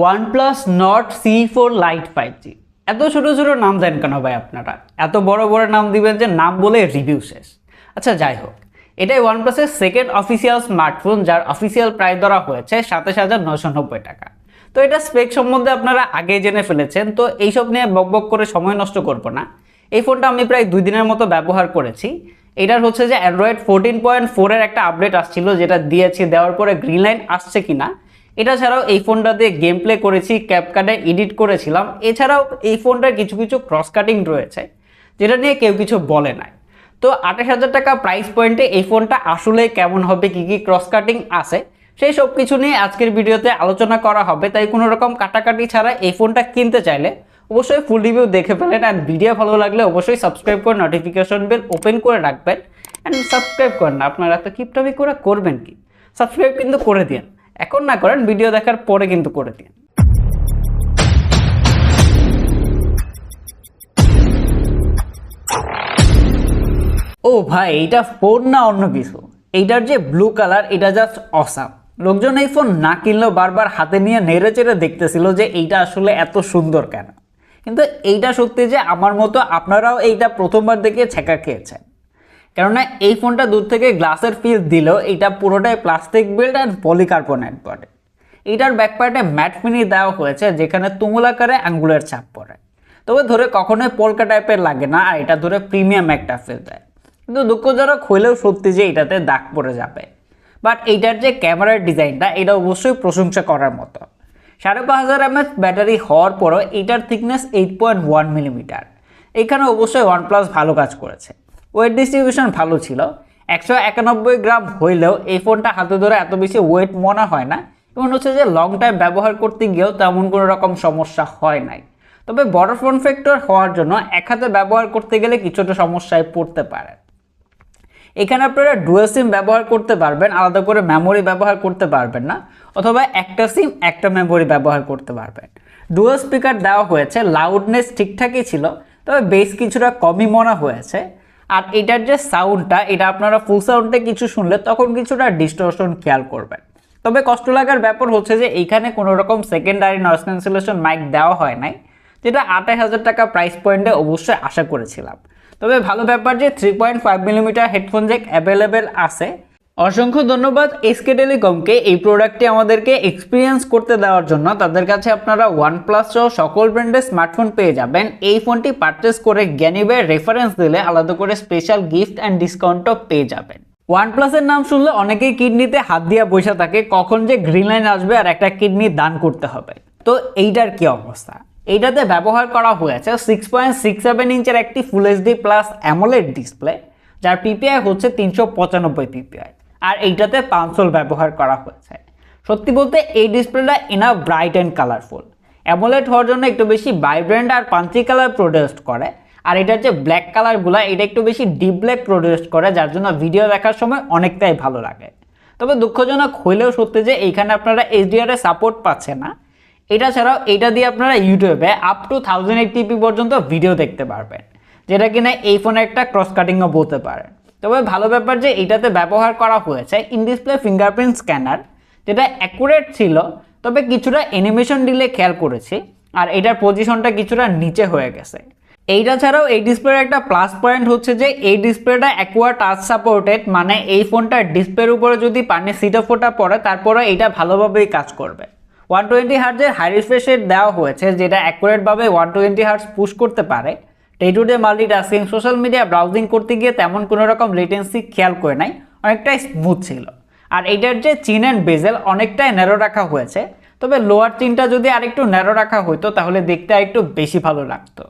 OnePlus Nord C four lite five G এত ছোটো ছোটো নাম দেন কেন ভাই আপনারা? এত বড় বড় নাম দিবেন যে নাম বলে রিভিউ শেষ। আচ্ছা যাই হোক। এটাই ওয়ানপ্লাসের সেকেন্ড অফিসিয়াল স্মার্টফোন যার অফিসিয়াল প্রাইস ধরা হয়েছে সাতাশ হাজার নশো নব্বই টাকা। তো এটা স্পেক সম্বন্ধে আপনারা আগে জেনে ফেলেছেন, তো এইসব নিয়ে বক বক করে সময় নষ্ট করব না। এই ফোনটা আমি প্রায় দুই দিনের মতো ব্যবহার করেছি। এটার হচ্ছে যে অ্যান্ড্রয়েড ফোরটিন পয়েন্ট ফোরের একটা আপডেট আসছিল, যেটা দিয়েছি, দেওয়ার পরে গ্রিন লাইন আসছে কিনা এটা ছাড়াও এই ফোনটাতে গেম প্লে করেছি ক্যাপকার্ডে এডিট করেছিলাম। এছাড়াও এই ফোনটার কিছু কিছু ক্রস কাটিং রয়েছে, যেটা নিয়ে কেউ কিছু বলে নাই। তো আঠাশ হাজার টাকা প্রাইস পয়েন্টে এই ফোনটা আসলে কেমন হবে, কী কী ক্রস কাটিং আছে, সেই সব কিছু নিয়ে আজকের ভিডিওতে আলোচনা করা হবে। তাই কোনো রকম কাটাকাটি ছাড়া এই ফোনটা কিনতে চাইলে অবশ্যই ফুল রিভিউ দেখে ফেলেন। অ্যান্ড ভিডিও ভালো লাগলে অবশ্যই সাবস্ক্রাইব করে নোটিফিকেশন বেল ওপেন করে রাখবেন। অ্যান্ড সাবস্ক্রাইব করেন আপনারা এত কিপটামি করে করবেন কি? সাবস্ক্রাইব কিন্তু করে দিন এখন না করেন ভিডিও দেখার পরে কিন্তু করে দিন। ও ভাই, এইটা ফোন না অন্য কিছু? এইটার যে ব্লু কালার এটা জাস্ট অসাম লোকজন এই ফোন না কিনলেও বারবার হাতে নিয়ে নেড়ে চেড়ে দেখতেছিল যে এইটা আসলে এত সুন্দর কেন। কিন্তু এইটা সত্যি যে আমার মতো আপনারাও এইটা প্রথমবার দেখে ছেঁকা খেয়েছেন। কেননা এই ফোনটা দূর থেকে গ্লাসের ফিল দিলেও এটা পুরোটাই প্লাস্টিক বিল্ড অ্যান্ড পলিকার্বনেট বটে এইটার ব্যাকপার্টে ম্যাট ফিনি দেওয়া হয়েছে, যেখানে তুমুল আকারে আঙ্গুলের ছাপ পড়ে। তবে ধরে কখনোই পোলকা টাইপের লাগে না, আর এটা ধরে প্রিমিয়াম একটা ফিল দেয়। কিন্তু দুঃখজনক হইলেও সত্যি যে এটাতে দাগ পড়ে যাবে। বাট এইটার যে ক্যামেরার ডিজাইনটা, এটা অবশ্যই প্রশংসা করার মতো। সাড়ে পাঁচ হাজার এমএচ ব্যাটারি হওয়ার পরও এইটার thickness eight point one millimetre এখানে অবশ্যই ওয়ানপ্লাস ভালো কাজ করেছে। ওয়েট ডিস্ট্রিবিউশন ভালো ছিল। একশো একানব্বই গ্রাম হইলেও এই ফোনটা হাতে ধরে এত বেশি ওয়েট মনে হয় না। এবং হচ্ছে যে লং টাইম ব্যবহার করতে গিয়েও তেমন কোনো রকম সমস্যা হয় নাই। তবে বড় ফোন ফ্যাক্টর হওয়ার জন্য এক হাতে ব্যবহার করতে গেলে কিছুটা সমস্যায় পড়তে পারে? এখানে আপনারা ডুয়েল সিম ব্যবহার করতে পারবেন, আলাদা করে মেমোরি ব্যবহার করতে পারবেন না, অথবা একটা সিম একটা মেমোরি ব্যবহার করতে পারবেন। ডুয়েল স্পিকার দেওয়া হয়েছে লাউডনেস ঠিকঠাকই ছিল, তবে বেশ কিছুটা কমই মনে হয়েছে। আর এটার যে সাউন্ডটা এটা আপনারা ফুল সাউন্ডে কিছু শুনলে তখন কিছুটা ডিস্টর্শন খেয়াল করবেন। তবে কষ্ট লাগার ব্যাপার হচ্ছে যে, এইখানে কোনো রকম সেকেন্ডারি নয়েস ক্যান্সেলেশন মাইক দেওয়া হয় নাই, যেটা আঠাশ হাজার টাকা প্রাইস পয়েন্টে অবশ্যই আশা করেছিলাম। তবে ভালো ব্যাপার যে three point five millimetre headphone jack available আছে অসংখ্য ধন্যবাদ এসকে টেলিকমকে এই প্রোডাক্টটি আমাদেরকে এক্সপিরিয়েন্স করতে দেওয়ার জন্য। তাদের কাছে আপনারা ওয়ানপ্লাস সহ সকল ব্র্যান্ডের স্মার্টফোন পেয়ে যাবেন। এই ফোনটি পারচেস করে জ্ঞানীবের রেফারেন্স দিলে আলাদা করে স্পেশাল গিফট অ্যান্ড ডিসকাউন্টও পেয়ে যাবেন। ওয়ানপ্লাসের নাম শুনলে অনেকেই কিডনিতে হাত দিয়া বসে থাকে, কখন যে গ্রিন লাইন আসবে আর একটা কিডনি দান করতে হবে। তো এইটার কি অবস্থা? এইটাতে ব্যবহার করা হয়েছে সিক্স পয়েন্ট সিক্স সেভেন ইঞ্চের একটি full HD plus AMOLED display যার পিপিআই হচ্ছে তিনশো পঁচানব্বই পিপিআই আর এইটাতে পাঁচশোল ব্যবহার করা হয়েছে। সত্যি বলতে এই ডিসপ্লেটা ইনা ব্রাইট অ্যান্ড কালারফুল অ্যামোলেট হওয়ার জন্য একটু বেশি ভাইব্রেন্ট আর পাঞ্চি কালার প্রোডিউসড করে। আর এটার যে ব্ল্যাক কালারগুলো এটা একটু বেশি ডিপ ব্ল্যাক প্রোডিউসড করে, যার জন্য ভিডিও দেখার সময় অনেকটাই ভালো লাগে। তবে দুঃখজনক হইলেও সত্যি যে এইখানে আপনারা এইচডিআর সাপোর্ট পাচ্ছে না। এটা ছাড়াও এটা দিয়ে আপনারা ইউটিউবে up to thousand eighty p পর্যন্ত ভিডিও দেখতে পারবেন। যেটা কিনা এই ফোনে একটা ক্রস কাটিংও বলতে পারেন। তবে ভালো ব্যাপার যে এটাতে ব্যবহার করা হয়েছে ইন ডিসপ্লে ফিঙ্গারপ্রিন্ট স্ক্যানার যেটা অ্যাকুরেট ছিল, তবে কিছুটা অ্যানিমেশন ডিলে খেয়াল করেছি, আর এটার পজিশনটা কিছুটা নিচে হয়ে গেছে। এইটা ছাড়াও এই ডিসপ্লের একটা প্লাস পয়েন্ট হচ্ছে যে এই ডিসপ্লেটা অ্যাকুয়া টাচ সাপোর্টেড মানে এই ফোনটার ডিসপ্লের উপরে যদি পানি সিটো ফোটা পড়ে তারপরে এইটা ভালোভাবেই কাজ করবে। ওয়ান টোয়েন্টি হার্টজের হাই রিফ্রেশের দেওয়া হয়েছে, যেটা অ্যাকুরেটভাবে ওয়ান টোয়েন্টি হার্টস পুশ করতে পারে। Day to day multitasking social media browsing করতে গিয়ে তেমন কোনো রকম লেটেন্সি খেয়াল করে নাই, অনেকটাই স্মুথ ছিল। আর এটার যে চিন অ্যান্ড বেজেল অনেকটাই ন্যারো রাখা হয়েছে, তবে লোয়ার চিনটা যদি আরেকটু ন্যারো রাখা হতো তাহলে দেখতে আরেকটু বেশি ভালো লাগতো।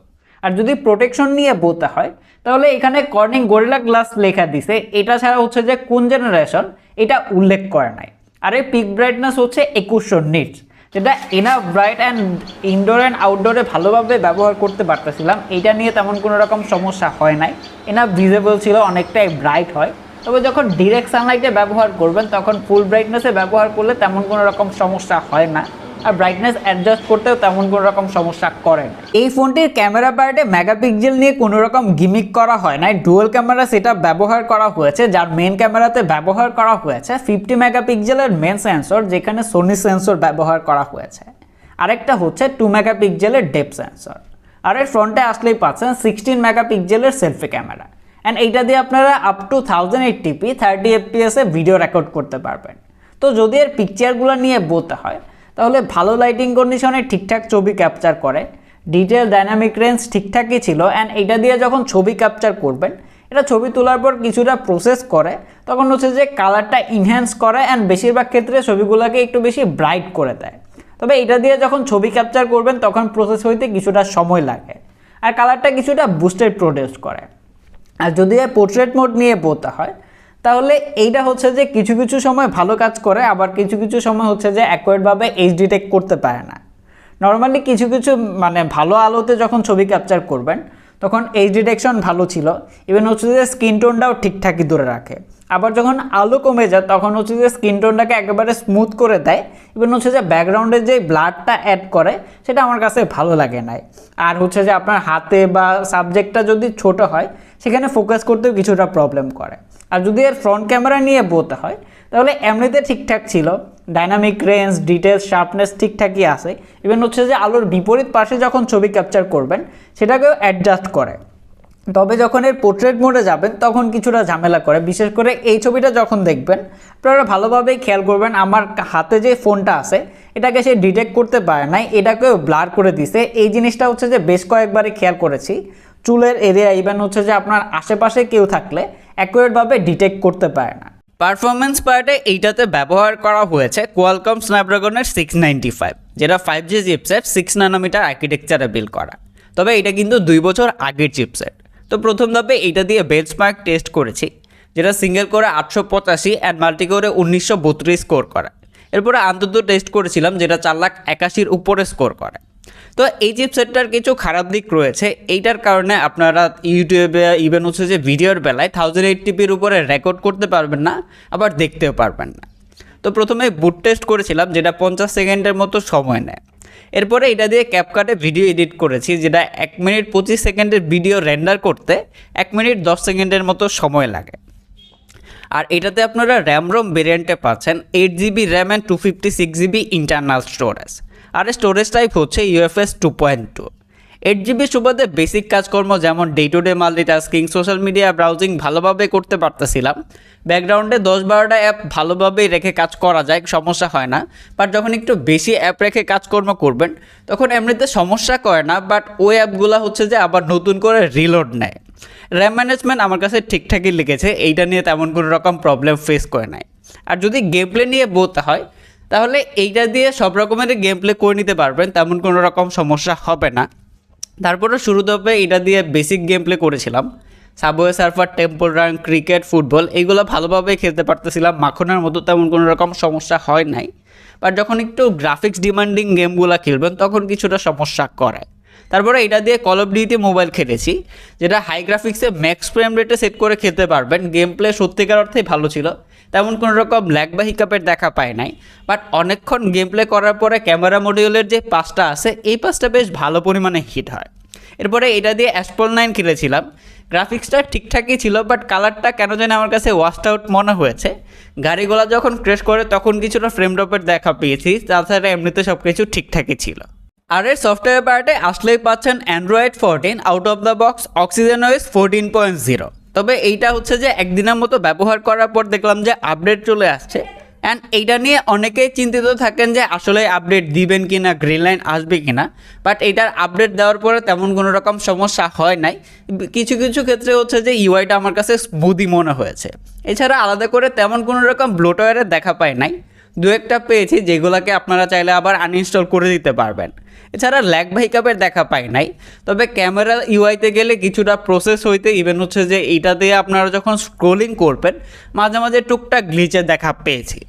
আর যদি প্রোটেকশন নিয়ে বলতে হয়, তাহলে এখানে কর্নিং গরিলা গ্লাস লেখা দিছে, এটা ছাড়া হচ্ছে যে কোন জেনারেশন এটা উল্লেখ করে নাই। আর এই পিক ব্রাইটনেস হচ্ছে একুশশো নিটস যেটা enough bright and indoor and আউটডোরে ভালোভাবে ব্যবহার করতে পারতেছিলাম এটা নিয়ে তেমন কোনো রকম সমস্যা হয় নাই। এনাফ ভিজেবল ছিল, অনেকটাই ব্রাইট হয়। তবে যখন ডিরেক্ট সানলাইটে ব্যবহার করবেন, তখন ফুল ব্রাইটনেসে ব্যবহার করলে তেমন কোনো রকম সমস্যা হয় না। আর ব্রাইটনেস অ্যাডজাস্ট করতেও তেমন কোনো রকম সমস্যা করে এই ফোনটির ক্যামেরা পার্টে মেগাপিক্সেল নিয়ে কোনো রকম গিমিক করা হয় না। ডুয়েল ক্যামেরা সেটা ব্যবহার করা হয়েছে, যার মেন ক্যামেরাতে ব্যবহার করা হয়েছে ফিফটি মেগাপিক্সেলের মেন সেন্সর যেখানে সোনি সেন্সর ব্যবহার করা হয়েছে। আরেকটা হচ্ছে টু মেগাপিক্সেলের ডেপ সেন্সর আর এর ফ্রন্টে আসলেই পাচ্ছেন সিক্সটিন মেগাপিক্সেলের সেলফি ক্যামেরা অ্যান্ড এইটা দিয়ে আপনারা up to thousand eighty p thirty এফপিএসে video record করতে পারবেন। তো যদি এর পিকচারগুলো নিয়ে বলতে হয় তাহলে ভালো লাইটিং কন্ডিশনে ঠিকঠাক ছবি ক্যাপচার করে ডিটেল ডাইনামিক রেঞ্জ ঠিকঠাকই ছিল অ্যান্ড এটা দিয়ে যখন ছবি ক্যাপচার করবেন, এটা ছবি তোলার পর কিছুটা প্রসেস করে, তখন হচ্ছে যে কালারটা ইনহ্যান্স করে অ্যান্ড বেশিরভাগ ক্ষেত্রে ছবিগুলোকে একটু বেশি ব্রাইট করে দেয়। তবে এটা দিয়ে যখন ছবি ক্যাপচার করবেন, তখন প্রসেস হইতে কিছুটা সময় লাগে, আর কালারটা কিছুটা বুস্টেড প্রডিউস করে। আর যদি পোর্ট্রেট মোড নিয়ে বলতে হয় তাহলে এইটা হচ্ছে যে কিছু কিছু সময় ভালো কাজ করে, আবার কিছু কিছু সময় হচ্ছে যে অ্যাকোয়ার্ডভাবে এইচ ডিটেক্ট করতে পারে না। নর্মালি কিছু কিছু মানে ভালো আলোতে যখন ছবি ক্যাপচার করবেন, তখন এইচ ডিটেকশন ভালো ছিল। ইভেন হচ্ছে যে স্কিন টোনটাও ঠিকঠাকই ধরে রাখে। আবার যখন আলো কমে যায়, তখন হচ্ছে যে স্কিন টোনটাকে একেবারে স্মুথ করে দেয়। ইভেন হচ্ছে যে ব্যাকগ্রাউন্ডে যে ব্লাডটা অ্যাড করে, সেটা আমার কাছে ভালো লাগে নাই। আর হচ্ছে যে আপনার হাতে বা সাবজেক্টটা যদি ছোট হয়, সেখানে ফোকাস করতেও কিছুটা প্রবলেম করে। আর যদি এর ফ্রন্ট ক্যামেরা নিয়ে বলতে হয়, তাহলে এমনিতে ঠিকঠাক ছিল। ডাইনামিক রেঞ্জ ডিটেলস শার্পনেস ঠিকঠাকই আছে। ইভেন হচ্ছে যে আলোর বিপরীত পাশে যখন ছবি ক্যাপচার করবেন, সেটাকেও অ্যাডজাস্ট করে। তবে যখন এর পোর্ট্রেট মোডে যাবেন, তখন কিছুটা ঝামেলা করে। বিশেষ করে এই ছবিটা যখন দেখবেন, আপনারা ভালোভাবেই খেয়াল করবেন, আমার হাতে যে ফোনটা আছে, এটাকে সে ডিটেক্ট করতে পারে নাই, এটাকেও ব্লার করে দিছে। এই জিনিসটা হচ্ছে যে বেশ কয়েকবারই খেয়াল করেছি। চুলের এরিয়া ইভেন হচ্ছে যে আপনার আশেপাশে কেউ থাকলে অ্যাকুরেটভাবে ডিটেক্ট করতে পারে না। পারফরমেন্স পার্টে এইটাতে ব্যবহার করা হয়েছে কোয়ালকম স্ন্যাপড্রাগনের সিক্স নাইনটি ফাইভ, যেটা five G chipset six nanometre আর্কিটেকচারে বিল করা। তবে এটা কিন্তু দুই বছর আগের চিপসেট। তো প্রথম ধাপে এইটা দিয়ে বেঞ্চমার্ক টেস্ট করেছি, যেটা সিঙ্গেল করে আটশো পঁচাশি অ্যান্ড মাল্টি করে উনিশশো বত্রিশ স্কোর করা। এরপরে আন্তর্দ টেস্ট করেছিলাম, যেটা চার লাখ একাশির উপরে স্কোর করে। তো এই চিপসেটটার কিছু খারাপ দিক রয়েছে, এইটার কারণে আপনারা ইউটিউবে ইভেন হচ্ছে যে ভিডিওর বেলায় থাউজেন্ড এইট টিপির উপরে রেকর্ড করতে পারবেন না, আবার দেখতেও পারবেন না। তো প্রথমে বুট টেস্ট করেছিলাম, যেটা পঞ্চাশ সেকেন্ডের মতো সময় নেয়। এরপরে এটা দিয়ে ক্যাপকাটে ভিডিও এডিট করেছি, যেটা এক মিনিট পঁচিশ সেকেন্ডের ভিডিও রেন্ডার করতে এক মিনিট দশ সেকেন্ডের মতো সময় লাগে। আর এটাতে আপনারা র্যাম রোম ভেরিয়েন্টে পাচ্ছেন eight GB RAM and two fifty six GB internal storage R storage type হচ্ছে UFS two point two eight GB সুবাদে বেসিক কাজকর্ম যেমন day to day multitasking social media browsing ভালোভাবে করতে পারতেছিলাম। ব্যাকগ্রাউন্ডে দশ বারোটা অ্যাপ ভালোভাবেই রেখে কাজ করা যায়, সমস্যা হয় না। বাট যখন একটু বেশি অ্যাপ রেখে কাজকর্ম করবেন, তখন এমনিতে সমস্যা করে না। বাট ওই অ্যাপগুলো হচ্ছে যে আবার নতুন করে রিলোড নেয়। র্যাম ম্যানেজমেন্ট আমার কাছে ঠিকঠাকই লেগেছে এইটা নিয়ে তেমন কোনো রকম প্রবলেম ফেস করে নাই। আর যদি গেম প্লে নিয়ে বলতে হয়, তাহলে এইটা দিয়ে সব রকমের গেম প্লে করে নিতে পারবেন, তেমন কোনো রকম সমস্যা হবে না। তারপরে শুরু দপে এটা দিয়ে বেসিক গেম প্লে করেছিলাম। Subway Surfer Temple Run cricket football এইগুলো ভালোভাবে খেলতে পারতেছিলাম, মাখনের মতো তেমন কোনো রকম সমস্যা হয় নাই। বাট যখন একটু গ্রাফিক্স ডিমান্ডিং গেমগুলো খেলবেন, তখন কিছুটা সমস্যা করে। তারপরে এটা দিয়ে কল অফ ডিউটি মোবাইল খেলেছি, যেটা হাই গ্রাফিক্সে ম্যাক্স ফ্রেম রেটে সেট করে খেলতে পারবেন। গেম প্লে সত্যিকার অর্থেই ভালো ছিল। তেমন কোনো রকম ল্যাগ বা হিকাপের দেখা পায় নাই। বাট অনেকক্ষণ গেম প্লে করার পরে ক্যামেরা মডিউলের যে পাসটা আছে, এই পাসটা বেশ ভালো পরিমাণে হিট হয়। এরপরে এটা দিয়ে অ্যাসপল নাইন খেলেছিলাম। গ্রাফিক্সটা ঠিকঠাকই ছিল বাট কালারটা কেন জানি আমার কাছে ওয়াস্ট আউট মনে হয়েছে। গাড়িগুলো যখন ক্রেশ করে, তখন কিছুটা ফ্রেম ড্রপের দেখা পেয়েছি। তাছাড়া এমনিতে সব কিছু ঠিকঠাকই ছিল। আর এর সফটওয়্যার পার্টে আসলেই পাচ্ছেন Android fourteen out of the box Oxygen OS fourteen point zero তবে এইটা হচ্ছে যে একদিনের মতো ব্যবহার করার পর দেখলাম যে আপডেট চলে আসছে। অ্যান্ড এইটা নিয়ে অনেকেই চিন্তিত থাকেন যে আসলে আপডেট দিবেন কি না গ্রিন লাইন আসবে কি না বাট এটার আপডেট দেওয়ার পরে তেমন কোনো রকম সমস্যা হয় নাই। কিছু কিছু ক্ষেত্রে হচ্ছে যে ইউআইটা আমার কাছে স্মুদি মনে হয়েছে। এছাড়া আলাদা করে তেমন কোনো রকম ব্লোটওয়ারের দেখা পায় নাই। দু একটা পেয়েছি যেগুলোকে আপনারা চাইলে আবার আনইনস্টল করে দিতে পারবেন। এছাড়া ল্যাগ ভাইকাপের দেখা পাই নাই। তবে ক্যামেরা ইউআইতে গেলে কিছুটা প্রসেস হইতে ইভেন হচ্ছে যে এইটা দিয়ে আপনারা যখন স্ক্রোলিং করবেন, মাঝে মাঝে টুকটাক গ্লিচে দেখা পেয়েছি।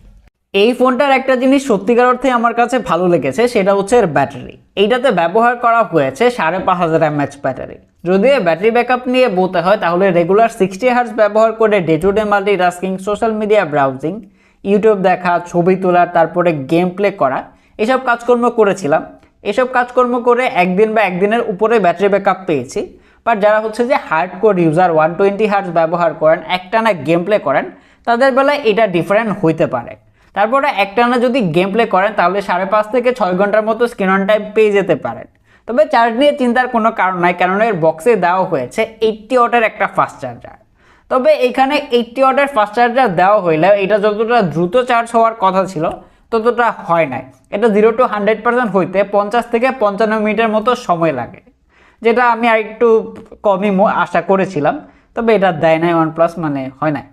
এই ফোনটার একটা জিনিস সত্যিকার অর্থে আমার কাছে ভালো লেগেছে, সেটা হচ্ছে এর ব্যাটারি। এইটাতে ব্যবহার করা হয়েছে সাড়ে পাঁচ হাজার এমএচ ব্যাটারি। যদি ব্যাটারি ব্যাকআপ নিয়ে বলতে হয়, তাহলে রেগুলার সিক্সটি হার্স ব্যবহার করে day to day multi tasking social media browsing YouTube দেখা, ছবি তোলা, তারপরে গেম প্লে করা, এসব কাজকর্ম করেছিলাম। এসব কাজকর্ম করে একদিন বা একদিনের উপরে ব্যাটারি ব্যাকআপ পেয়েছি। বাট যারা হচ্ছে যে hardcore user one twenty hertz ব্যবহার করেন, একটানা গেম প্লে করেন, তাদের বেলায় এটা ডিফারেন্ট হইতে পারে। তারপরে একটানা যদি গেম প্লে করেন, তাহলে সাড়ে পাঁচ থেকে ছয় ঘণ্টার মতো স্ক্রিন অন টাইম পেয়ে যেতে পারেন। তবে চার্জ নিয়ে চিন্তার কোনো কারণ নাই, কেননা এর বক্সে দেওয়া হয়েছে এইটটি ওয়াটের একটা ফাস্ট চার্জার তবে এখানে এইটটি ওয়াটের ফাস্ট চার্জার দেওয়া হইলেও এটা যতটা দ্রুত চার্জ হওয়ার কথা ছিল ততটা হয় নাই। এটা জিরো টু হান্ড্রেড পার্সেন্ট হইতে পঞ্চাশ থেকে পঞ্চান্ন মিনিটের মতো সময় লাগে। যেটা আমি আরেকটু কমই আশা করেছিলাম, তবে এটা দেয় নাই ওয়ান প্লাস মানে হয় নাই।